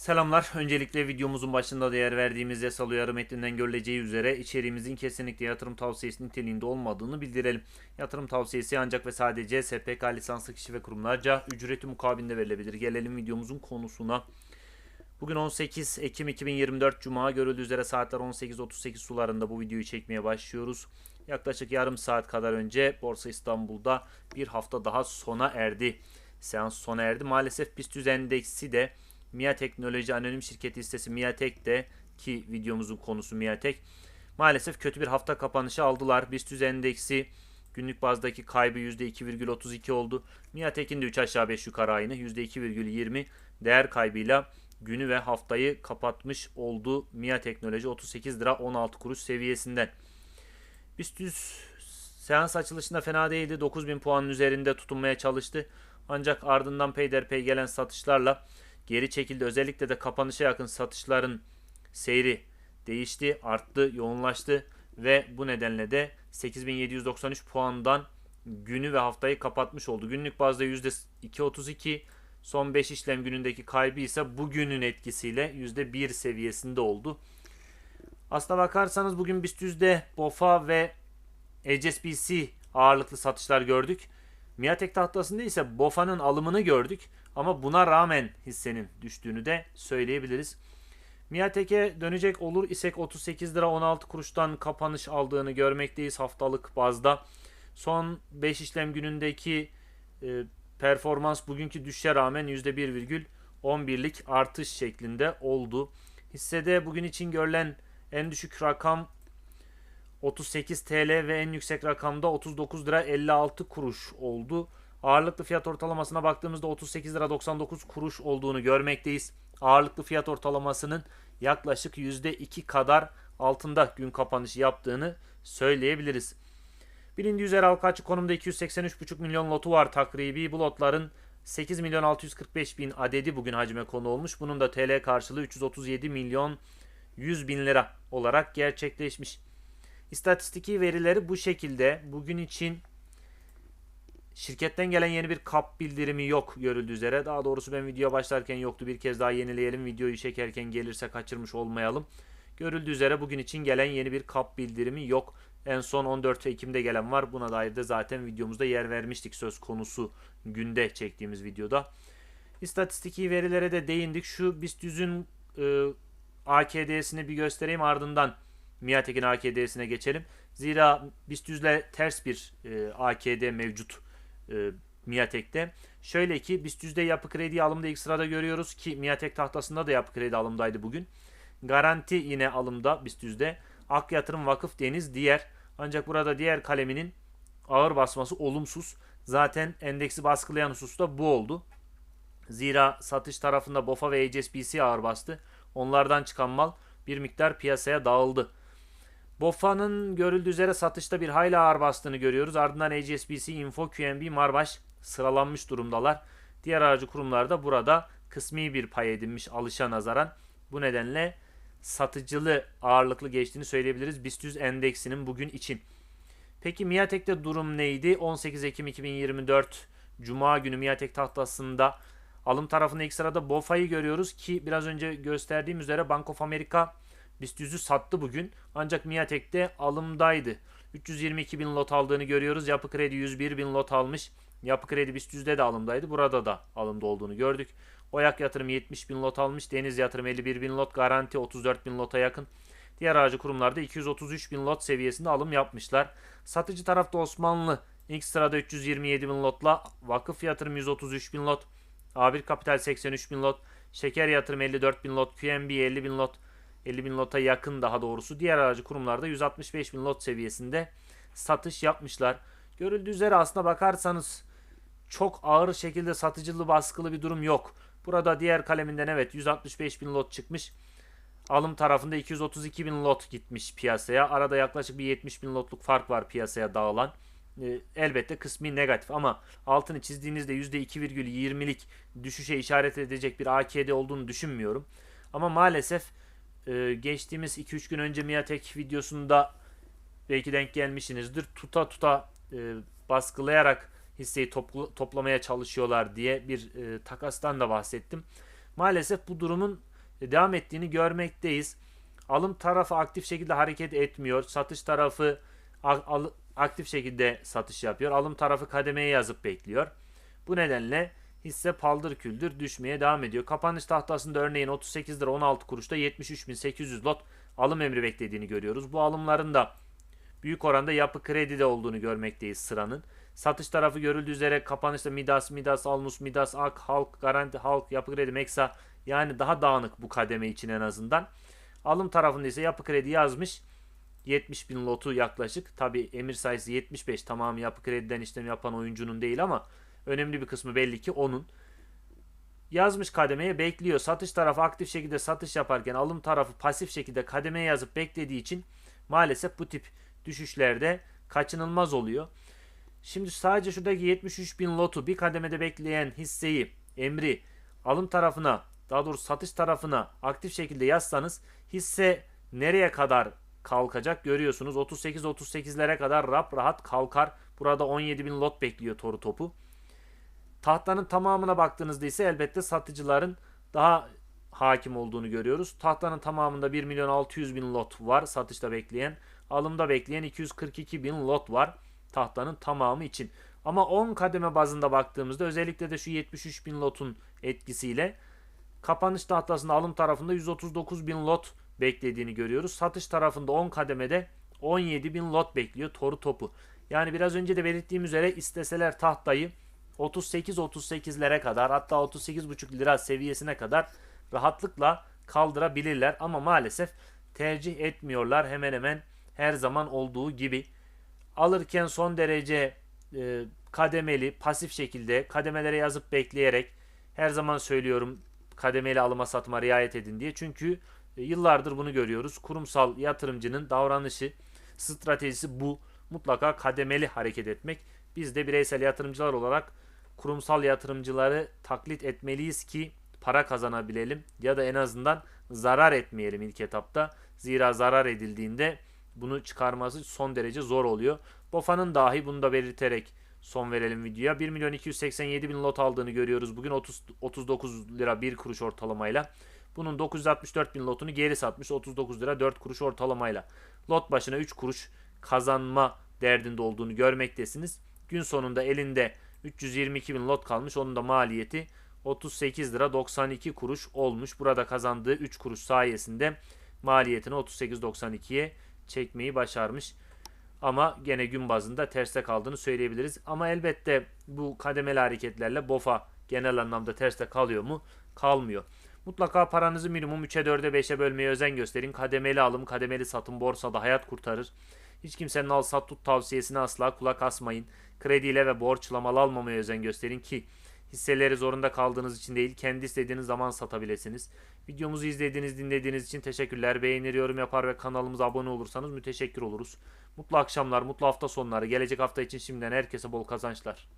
Selamlar. Öncelikle videomuzun başında değer verdiğimiz yasal uyarı metninden görüleceği üzere içeriğimizin kesinlikle yatırım tavsiyesi niteliğinde olmadığını bildirelim. Yatırım tavsiyesi ancak ve sadece SPK lisanslı kişi ve kurumlarca ücreti mukabilinde verilebilir. Gelelim videomuzun konusuna. Bugün 18 Ekim 2024 Cuma görüldüğü üzere saatler 18.38 sularında bu videoyu çekmeye başlıyoruz. Yaklaşık yarım saat kadar önce Borsa İstanbul'da bir hafta daha sona erdi. Seans sona erdi. Maalesef BIST 100 endeksi de MIA Teknoloji Anonim Şirketi hissesi MIATEK de ki videomuzun konusu MIATEK maalesef kötü bir hafta kapanışı aldılar. BIST 100 endeksi günlük bazdaki kaybı %2,32 oldu. MIATEK'in de 3 aşağı 5 yukarı aynı %2,20 değer kaybıyla günü ve haftayı kapatmış oldu. MIA Teknoloji 38 lira 16 kuruş seviyesinden. BIST 100 seans açılışında fena değildi. 9000 puanın üzerinde tutunmaya çalıştı. Ancak ardından peyderpey gelen satışlarla geri çekildi. Özellikle de kapanışa yakın satışların seyri değişti, arttı, yoğunlaştı ve bu nedenle de 8793 puandan günü ve haftayı kapatmış oldu. Günlük bazda %2.32, son 5 işlem günündeki kaybı ise bugünün etkisiyle %1 seviyesinde oldu. Aslına bakarsanız bugün BIST 100'de BOFA ve HSBC ağırlıklı satışlar gördük. Miatek tahtasında ise BOFA'nın alımını gördük. Ama buna rağmen hissenin düştüğünü de söyleyebiliriz. Miatek'e dönecek olur isek 38 lira 16 kuruştan kapanış aldığını görmekteyiz haftalık bazda. Son 5 işlem günündeki e, performans bugünkü düşüşe rağmen %1,11'lik artış şeklinde oldu. Hissede bugün için görülen en düşük rakam 38 TL ve en yüksek rakamda 39 lira 56 kuruş oldu. Ağırlıklı fiyat ortalamasına baktığımızda 38 lira 99 kuruş olduğunu görmekteyiz. Ağırlıklı fiyat ortalamasının yaklaşık %2 kadar altında gün kapanışı yaptığını söyleyebiliriz. Bilindiği üzere halka konumda 283,5 milyon lotu var takribi. Bu lotların 8 milyon 645 bin adedi bugün hacme konu olmuş. Bunun da TL karşılığı 337 milyon 100 bin lira olarak gerçekleşmiş. İstatistiki verileri bu şekilde. Bugün için Şirketten gelen yeni bir kap bildirimi yok görüldüğü üzere. Daha doğrusu ben videoya başlarken yoktu. Bir kez daha yenileyelim. Videoyu çekerken gelirse kaçırmış olmayalım. Görüldüğü üzere bugün için gelen yeni bir kap bildirimi yok. En son 14 Ekim'de gelen var. Buna dair de zaten videomuzda yer vermiştik söz konusu günde çektiğimiz videoda. İstatistiki verilere de değindik. Şu BIST 100'ün e, AKD'sini bir göstereyim ardından Miatek'in AKD'sine geçelim. Zira BIST 100 ile ters bir e, AKD mevcut e, Miatek'te. Şöyle ki BIST 100'de yapı kredi alımda ilk sırada görüyoruz ki Miatek tahtasında da yapı kredi alımdaydı bugün. Garanti yine alımda BIST 100'de. Ak Yatırım Vakıf Deniz diğer. Ancak burada diğer kaleminin ağır basması olumsuz. Zaten endeksi baskılayan husus da bu oldu. Zira satış tarafında BOFA ve HSBC ağır bastı. Onlardan çıkan mal bir miktar piyasaya dağıldı. BOFA'nın görüldüğü üzere satışta bir hayli ağır bastığını görüyoruz. Ardından HSBC, Info, QNB, Marbaş sıralanmış durumdalar. Diğer aracı kurumlar da burada kısmi bir pay edinmiş alışa nazaran. Bu nedenle satıcılı ağırlıklı geçtiğini söyleyebiliriz BIST 100 endeksinin bugün için. Peki Miatek'te durum neydi? 18 Ekim 2024 Cuma günü Miatek tahtasında alım tarafında ilk sırada BOFA'yı görüyoruz ki biraz önce gösterdiğim üzere Bank of America BIST 100'ü sattı bugün. Ancak Miatek'te alımdaydı. 322 bin lot aldığını görüyoruz. Yapı Kredi 101 bin lot almış. Yapı Kredi BIST 100'de de alımdaydı. Burada da alımda olduğunu gördük. Oyak Yatırım 70 bin lot almış. Deniz Yatırım 51 bin lot. Garanti 34 bin lota yakın. Diğer aracı kurumlarda 233 bin lot seviyesinde alım yapmışlar. Satıcı tarafta Osmanlı ilk sırada 327 bin lotla. Vakıf Yatırım 133 bin lot. A1 Kapital 83 bin lot. Şeker Yatırım 54 bin lot. QNB 50 bin lot. 50 bin lota yakın daha doğrusu. Diğer aracı kurumlarda 165 bin lot seviyesinde satış yapmışlar. Görüldüğü üzere aslına bakarsanız çok ağır şekilde satıcılı baskılı bir durum yok. Burada diğer kaleminden evet 165 bin lot çıkmış. Alım tarafında 232 bin lot gitmiş piyasaya. Arada yaklaşık bir 70 bin lotluk fark var piyasaya dağılan. Ee, elbette kısmi negatif ama altını çizdiğinizde %2,20'lik düşüşe işaret edecek bir AKD olduğunu düşünmüyorum. Ama maalesef e, geçtiğimiz 2-3 gün önce Miatek videosunda belki denk gelmişsinizdir. Tuta tuta e, baskılayarak hisseyi toplu, toplamaya çalışıyorlar diye bir e, takastan da bahsettim. Maalesef bu durumun e, devam ettiğini görmekteyiz. Alım tarafı aktif şekilde hareket etmiyor. Satış tarafı aktif şekilde satış yapıyor. Alım tarafı kademeye yazıp bekliyor. Bu nedenle hisse paldır küldür düşmeye devam ediyor. Kapanış tahtasında örneğin 38 lira 16 kuruşta 73.800 lot alım emri beklediğini görüyoruz. Bu alımların da büyük oranda yapı kredide olduğunu görmekteyiz sıranın. Satış tarafı görüldüğü üzere kapanışta Midas, Midas, Almus, Midas, Ak, Halk, Garanti, Halk, Yapı Kredi, Meksa yani daha dağınık bu kademe için en azından. Alım tarafında ise Yapı Kredi yazmış. 70 bin lotu yaklaşık. Tabi emir sayısı 75 tamamı Yapı Kredi'den işlem yapan oyuncunun değil ama önemli bir kısmı belli ki onun. Yazmış kademeye bekliyor. Satış tarafı aktif şekilde satış yaparken alım tarafı pasif şekilde kademeye yazıp beklediği için maalesef bu tip düşüşlerde kaçınılmaz oluyor. Şimdi sadece şuradaki 73 bin lotu bir kademede bekleyen hisseyi, emri alım tarafına daha doğrusu satış tarafına aktif şekilde yazsanız hisse nereye kadar kalkacak görüyorsunuz. 38-38'lere kadar rap rahat kalkar. Burada 17 bin lot bekliyor toru topu. Tahtanın tamamına baktığınızda ise elbette satıcıların daha hakim olduğunu görüyoruz. Tahtanın tamamında 1 milyon 600 bin lot var satışta bekleyen. Alımda bekleyen 242 bin lot var tahtanın tamamı için. Ama 10 kademe bazında baktığımızda özellikle de şu 73 bin lotun etkisiyle kapanış tahtasında alım tarafında 139 bin lot beklediğini görüyoruz. Satış tarafında 10 kademede 17 bin lot bekliyor toru topu. Yani biraz önce de belirttiğim üzere isteseler tahtayı 38-38'lere kadar hatta 38,5 lira seviyesine kadar rahatlıkla kaldırabilirler ama maalesef tercih etmiyorlar hemen hemen her zaman olduğu gibi. Alırken son derece e, kademeli, pasif şekilde kademelere yazıp bekleyerek her zaman söylüyorum kademeli alıma satma riayet edin diye. Çünkü e, yıllardır bunu görüyoruz. Kurumsal yatırımcının davranışı, stratejisi bu. Mutlaka kademeli hareket etmek. Biz de bireysel yatırımcılar olarak kurumsal yatırımcıları taklit etmeliyiz ki para kazanabilelim ya da en azından zarar etmeyelim ilk etapta. Zira zarar edildiğinde bunu çıkarması son derece zor oluyor. BOFA'nın dahi bunu da belirterek son verelim videoya. 1 milyon 287 bin lot aldığını görüyoruz. Bugün 30, 39 lira 1 kuruş ortalamayla. Bunun 964 bin lotunu geri satmış 39 lira 4 kuruş ortalamayla. Lot başına 3 kuruş kazanma derdinde olduğunu görmektesiniz. Gün sonunda elinde 322 bin lot kalmış. Onun da maliyeti 38 lira 92 kuruş olmuş. Burada kazandığı 3 kuruş sayesinde maliyetini 38.92'ye çekmeyi başarmış. Ama gene gün bazında terste kaldığını söyleyebiliriz. Ama elbette bu kademeli hareketlerle BOFA genel anlamda terste kalıyor mu? Kalmıyor. Mutlaka paranızı minimum 3'e 4'e 5'e bölmeye özen gösterin. Kademeli alım, kademeli satım borsada hayat kurtarır. Hiç kimsenin al sat tut tavsiyesine asla kulak asmayın. Krediyle ve borçla mal almamaya özen gösterin ki hisseleri zorunda kaldığınız için değil kendi istediğiniz zaman satabilirsiniz. Videomuzu izlediğiniz dinlediğiniz için teşekkürler. Beğenir yorum yapar ve kanalımıza abone olursanız müteşekkir oluruz. Mutlu akşamlar, mutlu hafta sonları. Gelecek hafta için şimdiden herkese bol kazançlar.